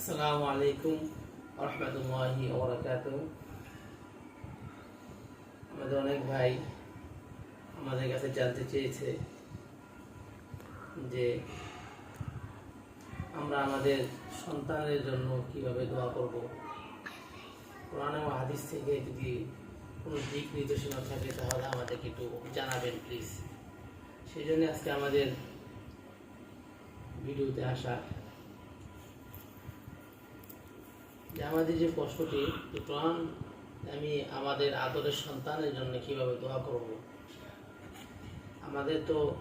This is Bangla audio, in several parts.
আসসালামু আলাইকুম রহমতুল্লাহি ওবরাকাত আমাদের অনেক ভাই আমাদের কাছে জানতে চেয়েছে যে আমরা আমাদের সন্তানের জন্য কীভাবে দোয়া করব। কোরআন এবং হাদিস থেকে যদি কোনো দিক নির্দেশনা থাকে, তাহলে আমাদেরকে একটু জানাবেন প্লিজ সেই জন্য আজকে আমাদের ভিডিওতে আসা আমাদের যে প্রশ্নটি কোরআন আমি আমাদের আদরের সন্তানের জন্য কীভাবে দোয়া করব? আমাদের তো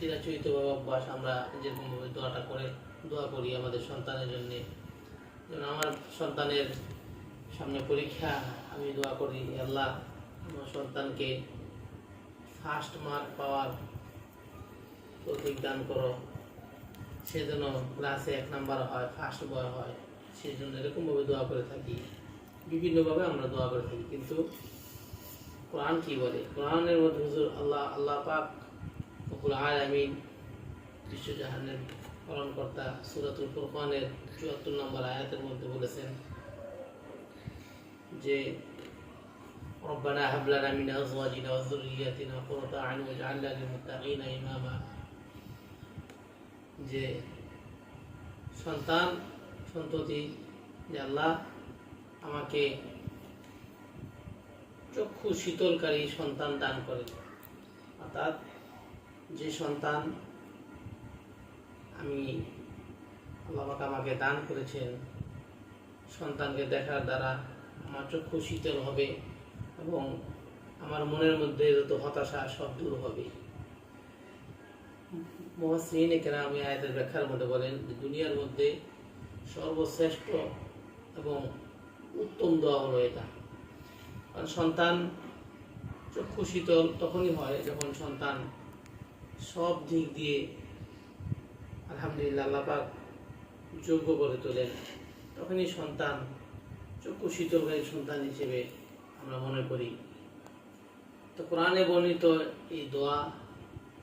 চিরাচরিত অভ্যাস, আমরা যেরকমভাবে দোয়াটা করে, দোয়া করি আমাদের সন্তানের জন্যে। যেমন আমার সন্তানের সামনে পরীক্ষা, আমি দোয়া করি আল্লাহ, আমার সন্তানকে ফার্স্ট মার্ক পাওয়ার তৌফিক দান করো। সে যেন ক্লাসে এক নাম্বার হয় ফার্স্ট বয় হয়। সেই জন্য এরকমভাবে দোয়া করে থাকি বিভিন্নভাবে আমরা দোয়া করে থাকি কিন্তু কোরআন কি বলে কোরআনের মধ্যে হুজুর আল্লাহ আল্লাহ পাক ফকুল আমিন বিশ্বজাহানের পালনকর্তা সুরাতুল ফুরকানের চুয়াত্তর নম্বর আয়াতের মধ্যে বলেছেন যে ربنا هب لنا من ازواجنا وذرياتنا قرة اعين واجعلنا للمتقين اماما যে সন্তান সন্ততি যে আল্লাহ আমাকে চক্ষু শীতলকারী সন্তান দান করে অর্থাৎ যে সন্তান আমি আল্লাহ আমাকে দান করেছেন, সন্তানকে দেখার দ্বারা আমার চক্ষু শীতল হবে এবং আমার মনের মধ্যে যত হতাশা সব দূর হবে। মহাসিন আমি আয়াতের ব্যাখ্যার মধ্যে বলেন দুনিয়ার মধ্যে সর্বশ্রেষ্ঠ এবং উত্তম দোয়া হলো এটা। কারণ সন্তান চক্ষু শীতল তখনই হয়, যখন সন্তান সব দিক দিয়ে আলহামদুলিল্লাহ আল্লাপাক যোগ্য করে তোলেন, তখনই সন্তান চক্ষু শীতলকারী সন্তান হিসেবে আমরা মনে করি। তো কোরআনে বর্ণিত এই দোয়া,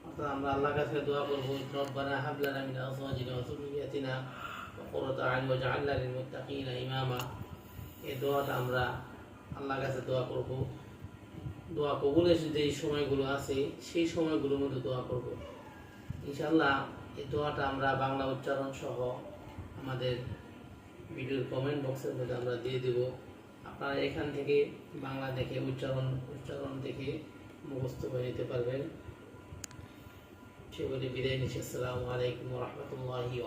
অর্থাৎ আমরা আল্লাহর কাছে দোয়া করব, রব্বানা হাবলানা মিন আজওয়াজিনা ওয়া যুররিয়াতিনা আমরা বাংলা উচ্চারণ সহ আমাদের ভিডিওর কমেন্ট বক্সের মধ্যে আমরা দিয়ে দেব। আপনারা এখান থেকে বাংলা দেখে উচ্চারণ উচ্চারণ দেখে মুখস্থ করে নিতে পারবেন। সে বলে বিদায় নিচ্ছি। আসসালামু আলাইকুম রহমতুল্লাহি